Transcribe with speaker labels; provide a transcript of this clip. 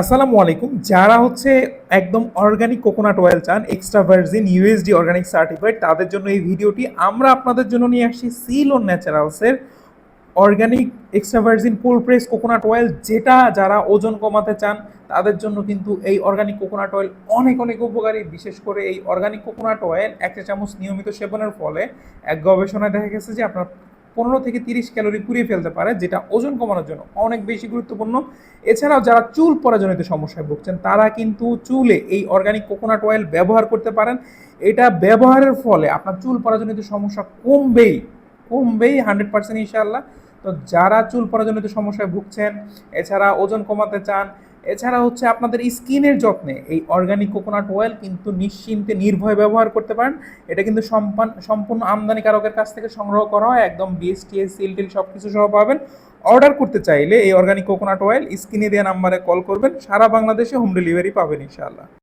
Speaker 1: আসসালামু আলাইকুম। যারা হচ্ছে একদম অর্গানিক কোকোনাট অয়েল চান extra virgin USD organic certified তাদের জন্য এই ভিডিওটি আমরা আপনাদের জন্য নিয়ে আসছি সিল ও ন্যাচারালসের organic extra virgin full press coconut oil যেটা যারা ওজন কমাতে চান, তাদের জন্য কিন্তু এই অর্গানিক কোকোনাট অয়েল অনেক অনেক উপকারী। বিশেষ করে এই অর্গানিক কোকোনাট অয়েল একটা চামচ নিয়মিত সেবনের ফলে এক গবেষণায় দেখা গেছে যে আপনার পনেরো থেকে তিরিশ ক্যালোরি পুড়িয়ে ফেলতে পারে, যেটা ওজন কমানোর জন্য অনেক বেশি গুরুত্বপূর্ণ। এছাড়াও যারা চুল পরাজনিত সমস্যায় ভুগছেন, তারা কিন্তু চুলে এই অর্গানিক কোকোনাট অয়েল ব্যবহার করতে পারেন। এটা ব্যবহারের ফলে আপনার চুল পরাজনিত সমস্যা কমবেই কমবেই হান্ড্রেড পার্সেন্ট ইনশাল্লাহ তো যারা চুল পরাজনিত সমস্যায় ভুগছেন, এছাড়া ওজন কমাতে চান এছাড়া হচ্ছে আপনাদের স্কিনের যত্নে এই অর্গানিক কোকোনাট অয়েল কিন্তু নিশ্চিন্তে নির্ভয় ব্যবহার করতে পারেন। এটা কিন্তু সম্পূর্ণ আমদানিকারকের কাছ থেকে সংগ্রহ করা হয়। একদম বিএসটিএস সিল টিল সব কিছু সহ পাবেন। অর্ডার করতে চাইলে এই অর্গানিক কোকোনাট অয়েল স্কিনে দেওয়া নাম্বারে কল করবেন। সারা বাংলাদেশে হোম ডেলিভারি পাবেন ইনশাআল্লাহ।